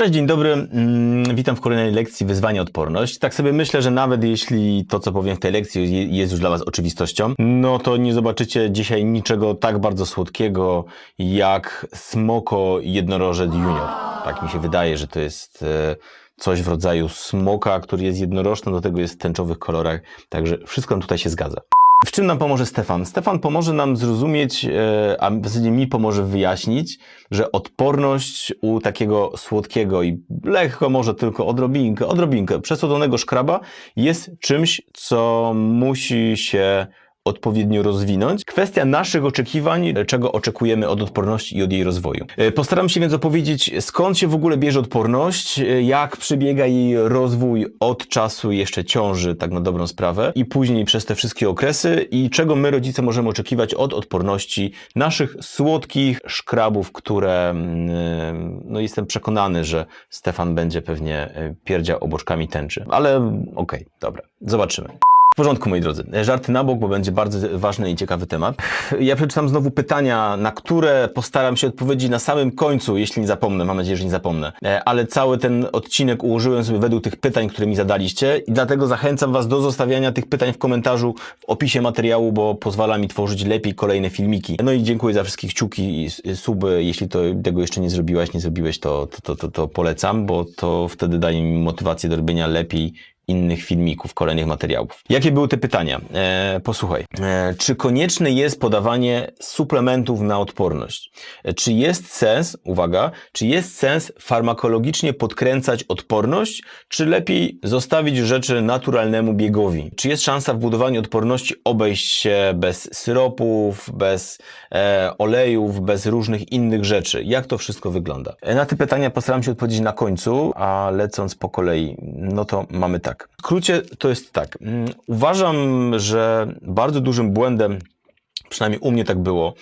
Cześć, dzień dobry. Mm, Witam w kolejnej lekcji Wyzwanie Odporność. Tak sobie myślę, że nawet jeśli to, co powiem w tej lekcji je- jest już dla Was oczywistością, no to nie zobaczycie dzisiaj niczego tak bardzo słodkiego jak smoko jednorożec junior. Tak mi się wydaje, że to jest e, coś w rodzaju smoka, który jest jednorożny, do tego jest w tęczowych kolorach, także wszystko tutaj się zgadza. W czym nam pomoże Stefan? Stefan pomoże nam zrozumieć, e, a w zasadzie mi pomoże wyjaśnić, że odporność u takiego słodkiego i lekko może tylko odrobinkę, odrobinkę przesłodzonego szkraba jest czymś, co musi się odpowiednio rozwinąć. Kwestia naszych oczekiwań, czego oczekujemy od odporności i od jej rozwoju. E, Postaram się więc opowiedzieć, skąd się w ogóle bierze odporność, e, jak przebiega jej rozwój od czasu jeszcze ciąży, tak na dobrą sprawę, i później przez te wszystkie okresy i czego my, rodzice, możemy oczekiwać od odporności naszych słodkich szkrabów, które, mm, no jestem przekonany, że Stefan będzie pewnie e, pierdział oboczkami tęczy. Ale okej, dobra, zobaczymy. Porządku, moi drodzy. Żarty na bok, bo będzie bardzo ważny i ciekawy temat. Ja przeczytam znowu pytania, na które postaram się odpowiedzieć na samym końcu, jeśli nie zapomnę. Mam nadzieję, że nie zapomnę. E, Ale cały ten odcinek ułożyłem sobie według tych pytań, które mi zadaliście i dlatego zachęcam Was do zostawiania tych pytań w komentarzu w opisie materiału, bo pozwala mi tworzyć lepiej kolejne filmiki. No i dziękuję za wszystkie kciuki i suby. Jeśli to, tego jeszcze nie zrobiłaś, nie zrobiłeś, to, to, to, to, to polecam, bo to wtedy daje mi motywację do robienia lepiej innych filmików, kolejnych materiałów. Jakie były te pytania? E, posłuchaj. E, czy konieczne jest podawanie suplementów na odporność? E, czy jest sens, uwaga, czy jest sens farmakologicznie podkręcać odporność, czy lepiej zostawić rzeczy naturalnemu biegowi? Czy jest szansa w budowaniu odporności obejść się bez syropów, bez e, olejów, bez różnych innych rzeczy? Jak to wszystko wygląda? E, na te pytania postaram się odpowiedzieć na końcu, a lecąc po kolei, no to mamy tak. W skrócie to jest tak. Mm, Uważam, że bardzo dużym błędem, przynajmniej u mnie tak było,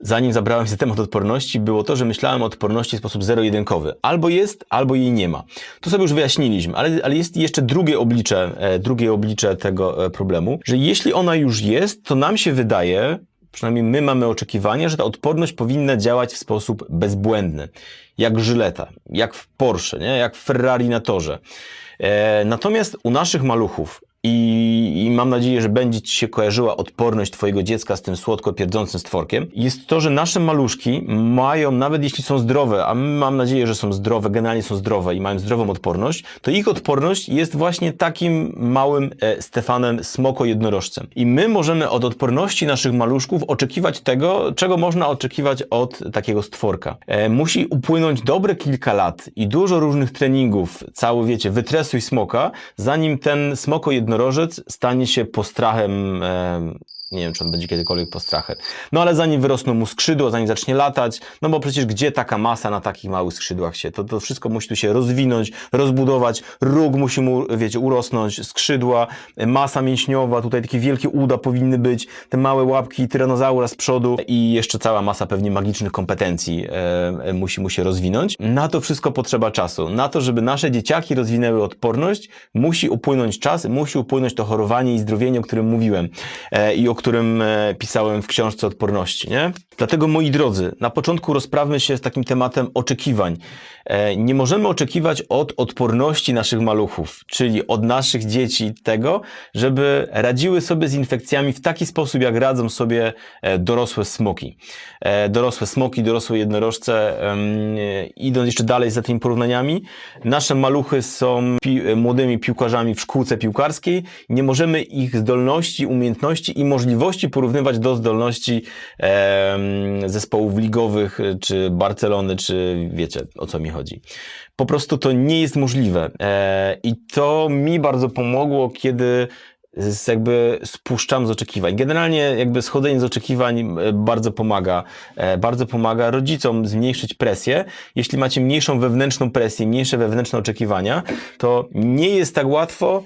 zanim zabrałem się temat odporności, było to, że myślałem o odporności w sposób zero-jedynkowy. Albo jest, albo jej nie ma. To sobie już wyjaśniliśmy, ale, ale jest jeszcze drugie oblicze, e, drugie oblicze tego e, problemu, że jeśli ona już jest, to nam się wydaje, przynajmniej my mamy oczekiwanie, że ta odporność powinna działać w sposób bezbłędny. Jak żyleta, jak w Porsche, nie? jak w Ferrari na torze. E, natomiast u naszych maluchów i, i mam nadzieję, że będzie Ci się kojarzyła odporność Twojego dziecka z tym słodko pierdzącym stworkiem, jest to, że nasze maluszki mają, nawet jeśli są zdrowe, a mam nadzieję, że są zdrowe, generalnie są zdrowe i mają zdrową odporność, to ich odporność jest właśnie takim małym e, Stefanem smoko jednorożcem. I my możemy od odporności naszych maluszków oczekiwać tego, czego można oczekiwać od takiego stworka. E, musi upłynąć dobre kilka lat i dużo różnych treningów, cały wiecie, wytresuj smoka, zanim ten smoko jednorożec stanie się postrachem, nie wiem, czy on będzie kiedykolwiek postrachem. No ale zanim wyrosną mu skrzydła, zanim zacznie latać, no bo przecież gdzie taka masa na takich małych skrzydłach się? To, to wszystko musi tu się rozwinąć, rozbudować, róg musi mu, wiecie, urosnąć, skrzydła, masa mięśniowa, tutaj takie wielkie uda powinny być, te małe łapki tyranozaura z przodu i jeszcze cała masa pewnie magicznych kompetencji e, e, musi mu się rozwinąć. Na to wszystko potrzeba czasu. Na to, żeby nasze dzieciaki rozwinęły odporność, musi upłynąć czas, musi upłynąć to chorowanie i zdrowienie, o którym mówiłem e, i o którym e, pisałem w książce odporności, nie? Dlatego, moi drodzy, na początku rozprawmy się z takim tematem oczekiwań. E, nie możemy oczekiwać od odporności naszych maluchów, czyli od naszych dzieci tego, żeby radziły sobie z infekcjami w taki sposób, jak radzą sobie e, dorosłe smoki. Dorosłe smoki, dorosłe jednorożce, idąc jeszcze dalej za tymi porównaniami, nasze maluchy są pi młodymi piłkarzami w szkółce piłkarskiej. Nie możemy ich zdolności, umiejętności i możliwości porównywać do zdolności em, zespołów ligowych, e, czy Barcelony, czy wiecie o co mi chodzi. Po prostu to nie jest możliwe. E, I to mi bardzo pomogło, kiedy jakby spuszczam z oczekiwań. Generalnie jakby schodzenie z oczekiwań e, bardzo pomaga. E, Bardzo pomaga rodzicom zmniejszyć presję. Jeśli macie mniejszą wewnętrzną presję, mniejsze wewnętrzne oczekiwania, to nie jest tak łatwo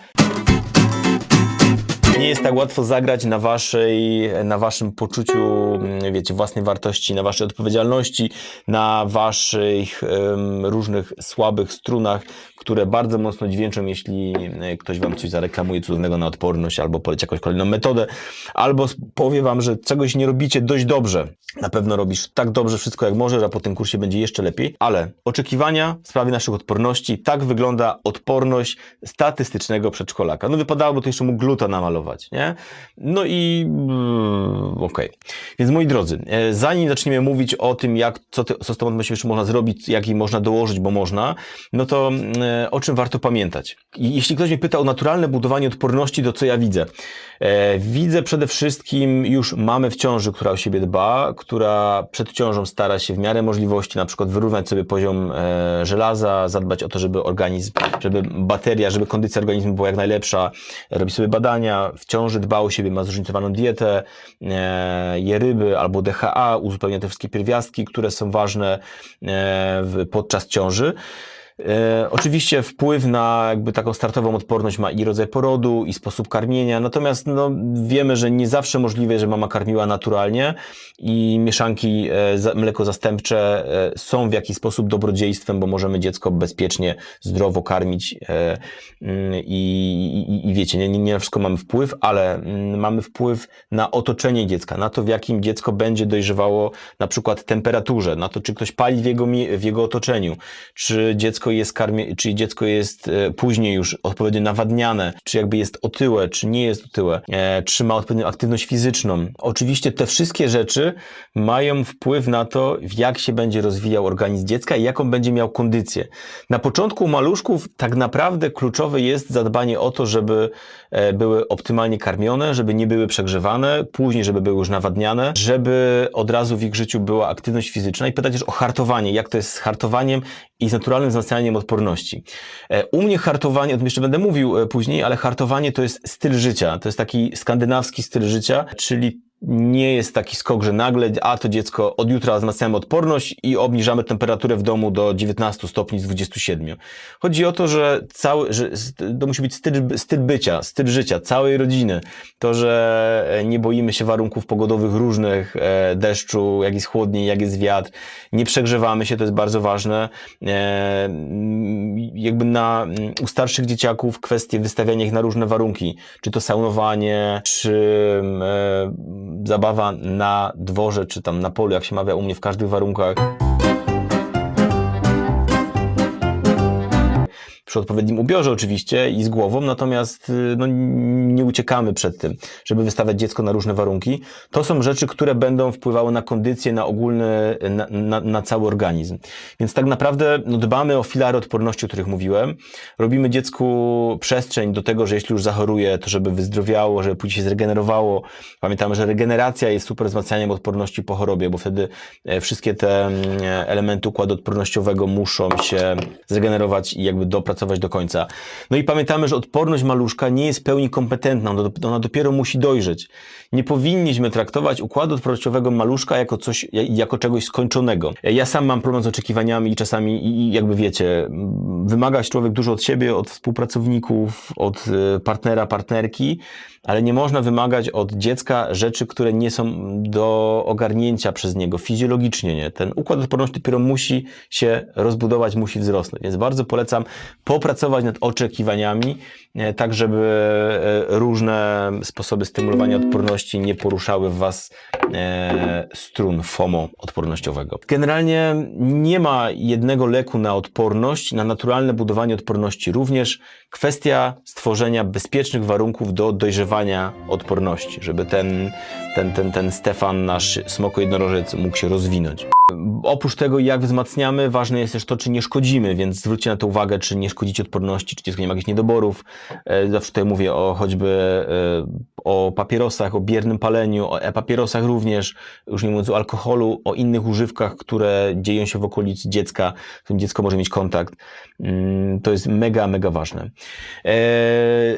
nie jest tak łatwo zagrać na waszej, na waszym poczuciu, mm, wiecie, własnej wartości, na waszej odpowiedzialności, na waszych em, różnych słabych strunach, które bardzo mocno dźwięczą, jeśli e, ktoś wam coś zareklamuje cudownego na odporność, albo poleci jakąś kolejną metodę, albo powie wam, że czegoś nie robicie dość dobrze. Na pewno robisz tak dobrze wszystko jak możesz, a po tym kursie będzie jeszcze lepiej, ale oczekiwania w sprawie naszych odporności, tak wygląda odporność statystycznego przedszkolaka. No wypadałoby tu jeszcze mu gluta namalować, nie? No i mm, okej. Więc moi drodzy, e, zanim zaczniemy mówić o tym, jak, co, ty, co z tą jeszcze można zrobić, jak jej można dołożyć, bo można, no to mm, o czym warto pamiętać? Jeśli ktoś mnie pyta o naturalne budowanie odporności, to co ja widzę? E, widzę przede wszystkim już mamę w ciąży, która o siebie dba, która przed ciążą stara się w miarę możliwości na przykład wyrównać sobie poziom e, żelaza, zadbać o to, żeby organizm, żeby bateria, żeby kondycja organizmu była jak najlepsza, robi sobie badania, w ciąży dba o siebie, ma zróżnicowaną dietę, e, je ryby albo DHA, uzupełnia te wszystkie pierwiastki, które są ważne e, podczas ciąży. E, oczywiście wpływ na jakby taką startową odporność ma i rodzaj porodu, i sposób karmienia, natomiast no, wiemy, że nie zawsze możliwe, że mama karmiła naturalnie i mieszanki e, za, mleko zastępcze e, są w jakiś sposób dobrodziejstwem, bo możemy dziecko bezpiecznie, zdrowo karmić e, mm, i, i, i wiecie, nie, nie na wszystko mamy wpływ, ale mm, mamy wpływ na otoczenie dziecka, na to w jakim dziecko będzie dojrzewało na przykład temperaturze, na to czy ktoś pali w jego, w jego otoczeniu, czy dziecko jest karmie, czy dziecko jest e, później już odpowiednio nawadniane, czy jakby jest otyłe, czy nie jest otyłe, e, czy ma odpowiednią aktywność fizyczną. Oczywiście te wszystkie rzeczy mają wpływ na to, jak się będzie rozwijał organizm dziecka i jaką będzie miał kondycję. Na początku maluszków tak naprawdę kluczowe jest zadbanie o to, żeby e, były optymalnie karmione, żeby nie były przegrzewane, później, żeby były już nawadniane, żeby od razu w ich życiu była aktywność fizyczna i pytać też o hartowanie, jak to jest z hartowaniem i z naturalnym wzmacnianiem odporności. E, U mnie hartowanie, o tym jeszcze będę mówił e, później, ale hartowanie to jest styl życia, to jest taki skandynawski styl życia, czyli nie jest taki skok, że nagle, a to dziecko od jutra wzmacniamy odporność i obniżamy temperaturę w domu do 19 stopni z 27. Chodzi o to, że cały, że to musi być styl, styl bycia, styl życia całej rodziny. To, że e, nie boimy się warunków pogodowych różnych, e, deszczu, jak jest chłodniej, jak jest wiatr, nie przegrzewamy się, to jest bardzo ważne. E, jakby na, u starszych dzieciaków kwestie wystawiania ich na różne warunki, czy to saunowanie, czy zabawa na dworze, czy tam na polu, jak się mawia u mnie w każdych warunkach. Przy odpowiednim ubiorze oczywiście i z głową, natomiast y, no, nie uciekamy przed tym, żeby wystawiać dziecko na różne warunki. To są rzeczy, które będą wpływały na kondycję, na ogólny, na, na, na cały organizm. Więc tak naprawdę no, dbamy o filary odporności, o których mówiłem. Robimy dziecku przestrzeń do tego, że jeśli już zachoruje, to żeby wyzdrowiało, żeby później się zregenerowało. Pamiętamy, że regeneracja jest super wzmacnianiem odporności po chorobie, bo wtedy e, wszystkie te mm, elementy układu odpornościowego muszą się zregenerować i jakby dopracować do końca. No i pamiętamy, że odporność maluszka nie jest w pełni kompetentna, ona do- ona dopiero musi dojrzeć. Nie powinniśmy traktować układu odpornościowego maluszka jako coś, jako czegoś skończonego. Ja sam mam problem z oczekiwaniami i czasami, i- jakby wiecie, m, wymaga człowiek dużo od siebie, od współpracowników, od y, partnera, partnerki, ale nie można wymagać od dziecka rzeczy, które nie są do ogarnięcia przez niego fizjologicznie. Nie? Ten układ odporności dopiero musi się rozbudować, musi wzrosnąć. Więc bardzo polecam popracować nad oczekiwaniami, e, tak żeby e, różne sposoby stymulowania odporności nie poruszały w Was e, strun FOMO odpornościowego. Generalnie nie ma jednego leku na odporność, na naturalne budowanie odporności. Również kwestia stworzenia bezpiecznych warunków do dojrzewania odporności, żeby ten, ten, ten, ten Stefan, nasz smoko jednorożec mógł się rozwinąć. Oprócz tego, jak wzmacniamy, ważne jest też to, czy nie szkodzimy, więc zwróćcie na to uwagę, czy nie szkodzicie odporności, czy nie ma jakichś niedoborów. E, Zawsze tutaj mówię o choćby e, o papierosach, o biernym paleniu, o e-papierosach również, już nie mówiąc o alkoholu, o innych używkach, które dzieją się w okolicy dziecka, z którym dziecko może mieć kontakt. Mm, To jest mega, mega ważne. E,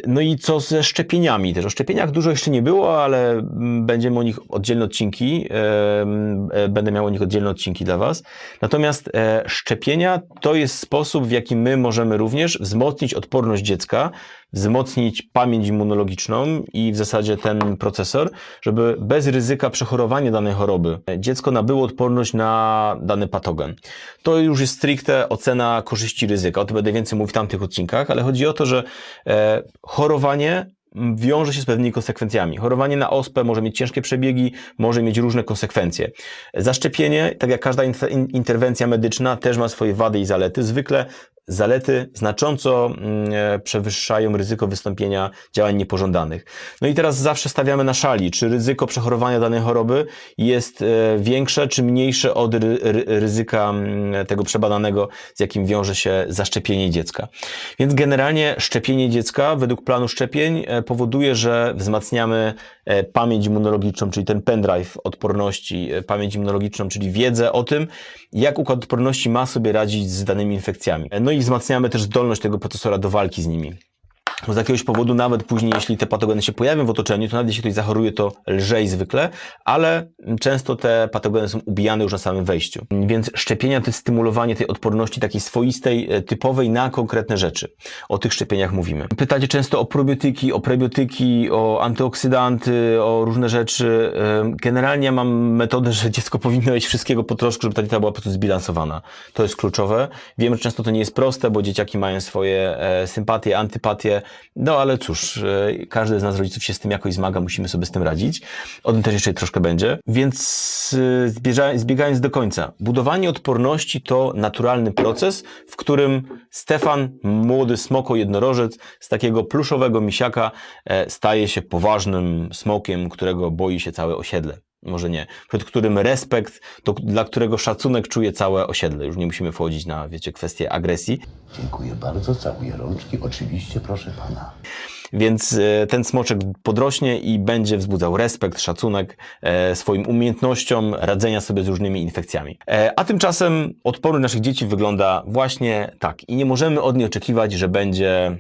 No i co ze szczepieniami też? O szczepieniach dużo jeszcze nie było, ale będziemy o nich oddzielne odcinki, e, będę miał o nich oddzielne odcinki dla Was. Natomiast e, szczepienia to jest sposób, w jaki my możemy również również wzmocnić odporność dziecka, wzmocnić pamięć immunologiczną i w zasadzie ten procesor, żeby bez ryzyka przechorowania danej choroby dziecko nabyło odporność na dany patogen. To już jest stricte ocena korzyści ryzyka. O tym będę więcej mówił w tamtych odcinkach, ale chodzi o to, że e, chorowanie wiąże się z pewnymi konsekwencjami. Chorowanie na ospę może mieć ciężkie przebiegi, może mieć różne konsekwencje. Zaszczepienie, tak jak każda interwencja medyczna, też ma swoje wady i zalety. Zwykle Zalety znacząco mm, e, przewyższają ryzyko wystąpienia działań niepożądanych. No i teraz zawsze stawiamy na szali, czy ryzyko przechorowania danej choroby jest e, większe, czy mniejsze od ryzyka mm, tego przebadanego, z jakim wiąże się zaszczepienie dziecka. Więc generalnie szczepienie dziecka według planu szczepień e, powoduje, że wzmacniamy pamięć immunologiczną, czyli ten pendrive odporności, pamięć immunologiczną, czyli wiedzę o tym, jak układ odporności ma sobie radzić z danymi infekcjami. No i wzmacniamy też zdolność tego procesora do walki z nimi. Z jakiegoś powodu, nawet później, jeśli te patogeny się pojawią w otoczeniu, to nawet jeśli ktoś zachoruje, to lżej zwykle, ale często te patogeny są ubijane już na samym wejściu. Więc szczepienia to jest stymulowanie tej odporności takiej swoistej, e, typowej na konkretne rzeczy. O tych szczepieniach mówimy. Pytacie często o probiotyki, o prebiotyki, o antyoksydanty, o różne rzeczy. Generalnie mam metodę, że dziecko powinno jeść wszystkiego po troszku, żeby ta dieta była po prostu zbilansowana. To jest kluczowe. Wiem, że często to nie jest proste, bo dzieciaki mają swoje e, sympatie, antypatie, no ale cóż, e, każdy z nas rodziców się z tym jakoś zmaga, musimy sobie z tym radzić. O tym też jeszcze troszkę będzie. Więc e, zbiegając do końca, budowanie odporności to naturalny proces, w którym Stefan, młody smoko jednorożec, z takiego pluszowego misiaka e, staje się poważnym smokiem, którego boi się całe osiedle może nie, przed którym respekt, to dla którego szacunek czuje całe osiedle. Już nie musimy wchodzić na, wiecie, kwestię agresji. Dziękuję bardzo, całuję rączki. Oczywiście, proszę pana. Więc e, ten smoczek podrośnie i będzie wzbudzał respekt, szacunek e, swoim umiejętnościom radzenia sobie z różnymi infekcjami. E, a tymczasem odporność naszych dzieci wygląda właśnie tak. I nie możemy od niej oczekiwać, że będzie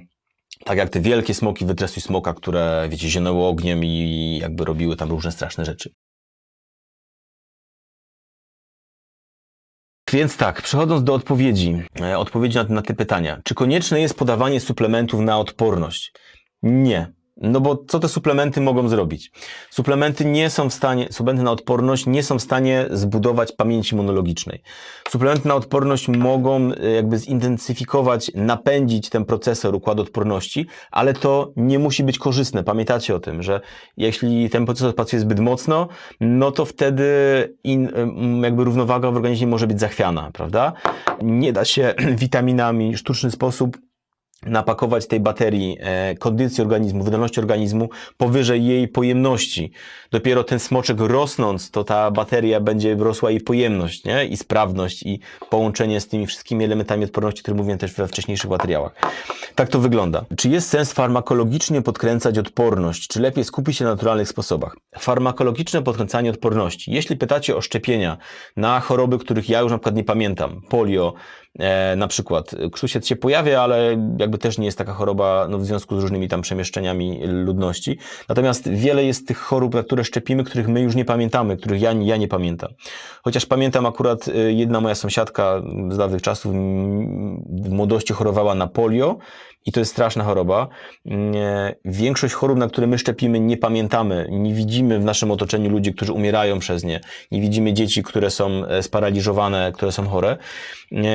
tak jak te wielkie smoki wytresuj smoka, które, wiecie, zionęły ogniem i jakby robiły tam różne straszne rzeczy. Więc tak, przechodząc do odpowiedzi, e, odpowiedzi na, na te pytania. Czy konieczne jest podawanie suplementów na odporność? Nie. No bo co te suplementy mogą zrobić? Suplementy nie są w stanie, suplementy na odporność nie są w stanie zbudować pamięci immunologicznej. Suplementy na odporność mogą e, jakby zintensyfikować, napędzić ten procesor układu odporności, ale to nie musi być korzystne. Pamiętacie o tym, że jeśli ten procesor pracuje zbyt mocno, no to wtedy in, jakby równowaga w organizmie może być zachwiana, prawda? Nie da się witaminami sztuczny sposób napakować tej baterii e, kondycji organizmu, wydolności organizmu powyżej jej pojemności. Dopiero ten smoczek rosnąc, to ta bateria będzie rosła jej pojemność, nie? I sprawność, i połączenie z tymi wszystkimi elementami odporności, które mówiłem też we wcześniejszych materiałach. Tak to wygląda. Czy jest sens farmakologicznie podkręcać odporność? Czy lepiej skupić się na naturalnych sposobach? Farmakologiczne podkręcanie odporności. Jeśli pytacie o szczepienia na choroby, których ja już na przykład nie pamiętam, polio, E, na przykład krztusiec się pojawia, ale jakby też nie jest taka choroba no, w związku z różnymi tam przemieszczeniami ludności. Natomiast wiele jest tych chorób, na które szczepimy, których my już nie pamiętamy, których ja, ja nie pamiętam. Chociaż pamiętam akurat e, jedna moja sąsiadka z dawnych czasów w młodości chorowała na polio i to jest straszna choroba. Większość chorób, na które my szczepimy, nie pamiętamy. Nie widzimy w naszym otoczeniu ludzi, którzy umierają przez nie. Nie widzimy dzieci, które są e, sparaliżowane, które są chore.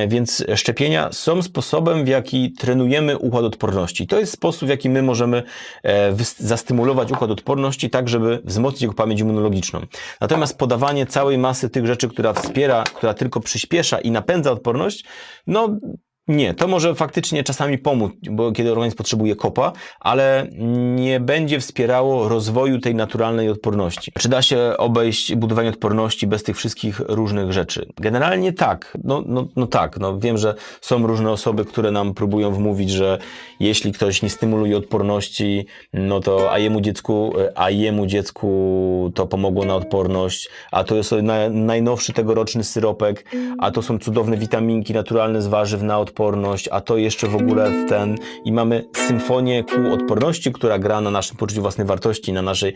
Więc szczepienia są sposobem, w jaki trenujemy układ odporności. To jest sposób, w jaki my możemy e, zastymulować układ odporności tak, żeby wzmocnić jego pamięć immunologiczną. Natomiast podawanie całej masy tych rzeczy, która wspiera, która tylko przyspiesza i napędza odporność, no nie, to może faktycznie czasami pomóc, bo kiedy organizm potrzebuje kopa, ale nie będzie wspierało rozwoju tej naturalnej odporności. Czy da się obejść budowanie odporności bez tych wszystkich różnych rzeczy? Generalnie tak. No, no, no tak. No, wiem, że są różne osoby, które nam próbują wmówić, że jeśli ktoś nie stymuluje odporności, no to a jemu dziecku, a jemu dziecku to pomogło na odporność, a to jest najnowszy tegoroczny syropek, a to są cudowne witaminki naturalne z warzyw na odporność, odporność, a to jeszcze w ogóle w ten i mamy symfonię kół odporności, która gra na naszym poczuciu własnej wartości, na, naszej,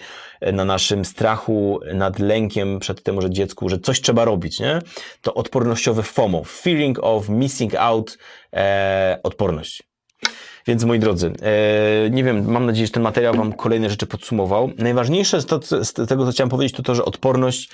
na naszym strachu nad lękiem przed tym, że dziecku, że coś trzeba robić, nie? To odpornościowe FOMO, feeling of missing out, e, odporność. Więc moi drodzy, e, nie wiem, mam nadzieję, że ten materiał Wam kolejne rzeczy podsumował. Najważniejsze z, to, z tego, co chciałem powiedzieć, to to, że odporność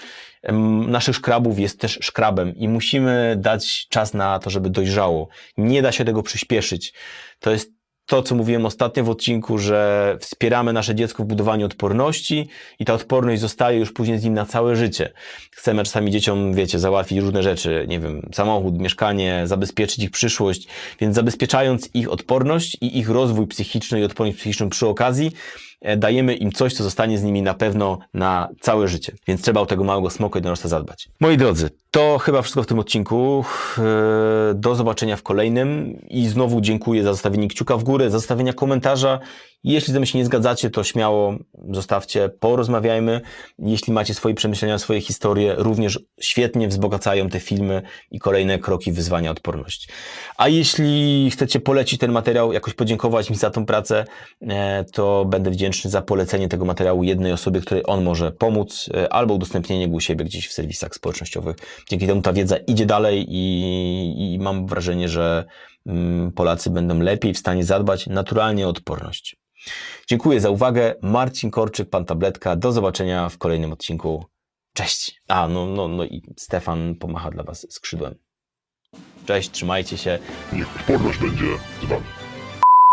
naszych szkrabów jest też szkrabem i musimy dać czas na to, żeby dojrzało. Nie da się tego przyspieszyć. To jest to, co mówiłem ostatnio w odcinku, że wspieramy nasze dziecko w budowaniu odporności i ta odporność zostaje już później z nim na całe życie. Chcemy czasami dzieciom, wiecie, załatwić różne rzeczy, nie wiem, samochód, mieszkanie, zabezpieczyć ich przyszłość, więc zabezpieczając ich odporność i ich rozwój psychiczny i odporność psychiczną przy okazji, dajemy im coś, co zostanie z nimi na pewno na całe życie. Więc trzeba o tego małego smoka jednorożca zadbać. Moi drodzy, to chyba wszystko w tym odcinku. E, Do zobaczenia w kolejnym i znowu dziękuję za zostawienie kciuka w górę, za zostawienia komentarza. Jeśli ze mną się nie zgadzacie, to śmiało zostawcie, porozmawiajmy. Jeśli macie swoje przemyślenia, swoje historie, również świetnie wzbogacają te filmy i kolejne kroki wyzwania odporności. A jeśli chcecie polecić ten materiał, jakoś podziękować mi za tą pracę, e, to będę wdzięczny za polecenie tego materiału jednej osobie, której on może pomóc, e, albo udostępnienie go u siebie gdzieś w serwisach społecznościowych. Dzięki temu ta wiedza idzie dalej i, i mam wrażenie, że mm, Polacy będą lepiej w stanie zadbać naturalnie o odporność. Dziękuję za uwagę. Marcin Korczyk, Pan Tabletka. Do zobaczenia w kolejnym odcinku. Cześć. A, no, no, no i Stefan pomacha dla Was skrzydłem. Cześć, trzymajcie się. Niech odporność będzie z wami.